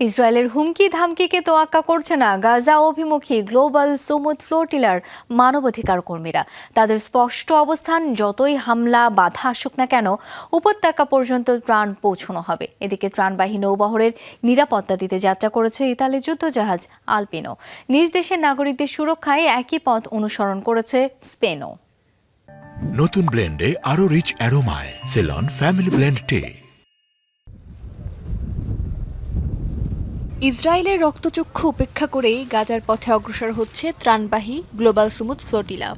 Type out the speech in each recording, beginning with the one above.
ইসরায়েলের হুমকি ধামকিকে তোয়াক্কা করছে না গাজা অভিমুখী গ্লোবাল সুমুদ ফ্লোটিলার মানবাধিকার কর্মীরা। তাদের স্পষ্ট অবস্থান, যতই হামলা, বাধা আসুক না কেন, উপত্যকা পর্যন্ত ত্রাণ পৌঁছানো হবে। এদিকে ত্রাণবাহী নৌবহরের নিরাপত্তা দিতে যাত্রা করেছে ইতালি যুদ্ধজাহাজ আলপিনো। নিজ দেশের নাগরিকদের সুরক্ষায় একই পথ অনুসরণ করেছে স্পেনও। নতুন ব্লেন্ডে আরও রিচ অ্যারোমায় সেলন ফ্যামিলি ব্লেন্ড টে ইসরায়েলের রক্তচক্ষু উপেক্ষা করেই গাজার পথে অগ্রসর হচ্ছে ত্রাণবাহী গ্লোবাল সুমুদ ফ্লোটিলা।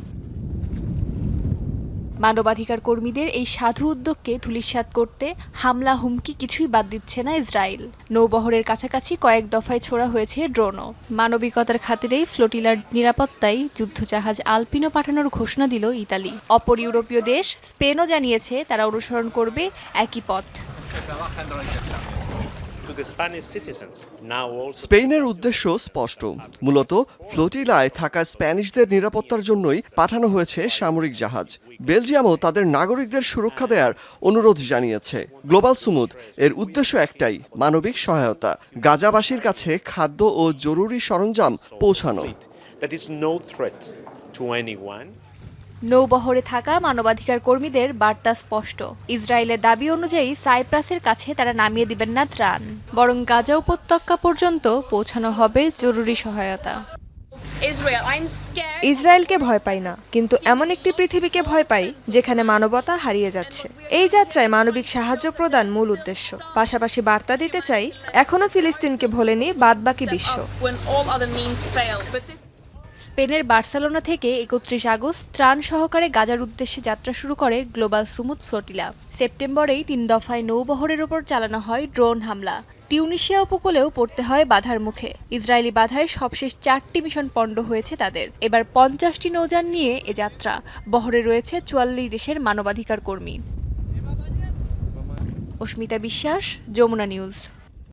মানবাধিকার কর্মীদের এই সাধু উদ্যোগকে ধূলিসাৎ করতে হামলা হুমকি কিছুই বাদ দিচ্ছে না ইসরায়েল। নৌবহরের কাছাকাছি কয়েক দফায় ছোড়া হয়েছে ড্রোনও। মানবিকতার খাতিরেই ফ্লোটিলার নিরাপত্তায় যুদ্ধজাহাজ আলপিনো পাঠানোর ঘোষণা দিল ইতালি। অপর ইউরোপীয় দেশ স্পেনও জানিয়েছে তারা অনুসরণ করবে একই পথ। স্পেনের উদ্দেশ্য স্পষ্ট। মূলত ফ্লোটিলায় থাকা স্প্যানিশদের নিরাপত্তার জন্যই পাঠানো হয়েছে সামরিক জাহাজ। বেলজিয়ামও তাদের নাগরিকদের সুরক্ষা দেওয়ার অনুরোধ জানিয়েছে। গ্লোবাল সুমুদ এর উদ্দেশ্য একটাই মানবিক সহায়তা গাজাবাসীর কাছে খাদ্য ও জরুরি সরঞ্জাম পৌঁছানো। নৌবহরে থাকা মানবাধিকার কর্মীদের বার্তা স্পষ্ট। ইসরায়েলের দাবি অনুযায়ী সাইপ্রাসের কাছে তারা নামিয়ে দিবেন না ত্রাণ। বরং গাজা উপত্যকা পর্যন্ত পৌঁছানো হবে জরুরি সহায়তা. ইসরায়েলকে ভয় পাই না কিন্তু এমন একটি পৃথিবীকে ভয় পাই যেখানে মানবতা হারিয়ে যাচ্ছে। এই যাত্রায় মানবিক সাহায্য প্রদান মূল উদ্দেশ্য। পাশাপাশি বার্তা দিতে চাই এখনও ফিলিস্তিনকে ভোলেনি বাদবাকি বিশ্ব। স্পেনের বার্সেলোনা থেকে একত্রিশ আগস্ট ত্রাণ সহকারে গাজার উদ্দেশ্যে যাত্রা শুরু করে গ্লোবাল সুমুদ ফ্লোটিলা সেপ্টেম্বরেই তিন দফায় নৌবহরের ওপর চালানো হয় ড্রোন হামলা। টিউনিশিয়া উপকূলেও পড়তে হয় বাধার মুখে। ইসরায়েলি বাধায় সবশেষ চারটি মিশন পণ্ড হয়েছে তাদের। এবার পঞ্চাশটি নৌযান নিয়ে এ যাত্রা। বহরে রয়েছে চুয়াল্লিশ দেশের মানবাধিকার কর্মী। অস্মিতা বিশ্বাস, যমুনা নিউজ।